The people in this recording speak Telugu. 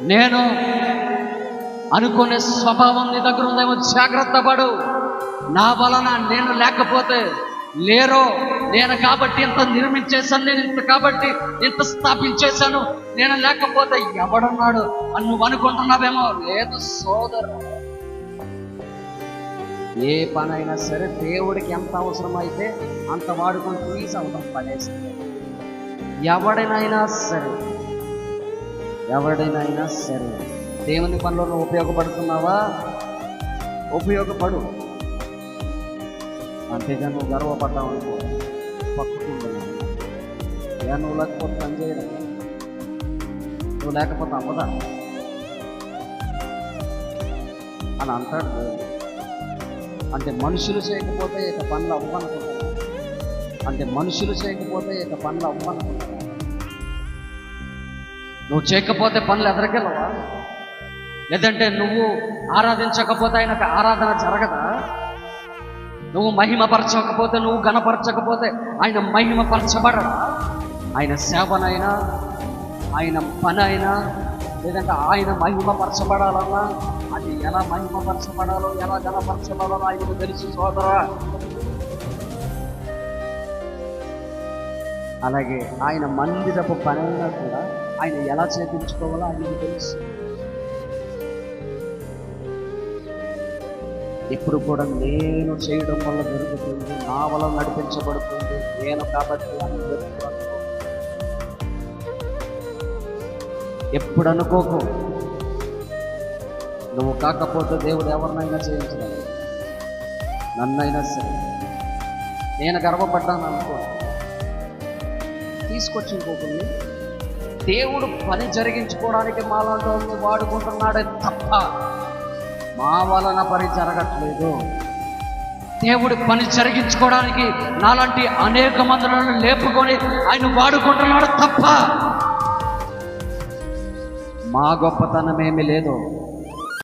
నేను అనుకునే స్వభావం నీ దగ్గర ఉందేమో జాగ్రత్త పడు. నా వలన నేను లేకపోతే లేరో నేను కాబట్టి ఇంత నిర్మించేశాను నేను ఇంత కాబట్టి ఇంత స్థాపించేశాను నేను లేకపోతే ఎవడున్నాడు అని నువ్వు అనుకుంటున్నావేమో? లేదు సోదరు. ఏ పనైనా సరే దేవుడికి ఎంత అవసరమైతే అంత వాడుకొని తీసి అవడం పడేస్తుంది ఎవడినైనా సరే ఎవడినైనా సరే. దేవుని పనిలో నువ్వు ఉపయోగపడుతున్నావా? ఉపయోగపడు. అంతేగా నువ్వు గర్వపడ్డావు అనుకో. పక్కకుండా ఏ నువ్వు లేకపోతే పని చేయలేదు నువ్వు లేకపోతే అవ్వదా? అని అంటాడు అంటే మనుషులు చేయకపోతే ఇక పనులు అవ్వనుకుంటున్నాను అంటే మనుషులు చేయకపోతే ఇక పనులు అవ్వనుకుంటున్నాను నువ్వు చేయకపోతే పనులు ఎదరికెళ్ళవా? లేదంటే నువ్వు ఆరాధించకపోతే ఆయనకు ఆరాధన జరగదా? నువ్వు మహిమపరచకపోతే నువ్వు గణపరచకపోతే ఆయన మహిమపరచబడరా? ఆయన సేవనైనా ఆయన పనైనా లేదంటే ఆయన మహిమపరచబడాలన్నా అది ఎలా మహిమపరచబడాలో ఎలా గణపరచబడాలో ఆయనకు తెలుసు సోదరా. అలాగే ఆయన మందిరపు పనైనా కూడా ఆయన ఎలా చేపించుకోవాలో ఆయనకు తెలుసు. ఇప్పుడు కూడా నేను చేయడం వల్ల జరుగుతుంది నా వల్ల నడిపించబడుతుంది నేను కాబట్టి అని ఎప్పుడు అనుకోకు నువ్వు కాకపోతే దేవుడు ఎవరినైనా చేయించలేదు నన్నైనా సరే నేను గర్వపడ్డాను అనుకో. తీసుకొచ్చి ఇంకొకరిని దేవుడు పని జరిగించుకోవడానికి మాలాంటి వాళ్ళని వాడుకుంటున్నాడే తప్ప మా వలన పని జరగట్లేదు. దేవుడి పని జరిగించుకోవడానికి నాలాంటి అనేక మందులను లేపుకొని ఆయన వాడుకుంటున్నాడు తప్ప మా గొప్పతనం ఏమీ లేదు.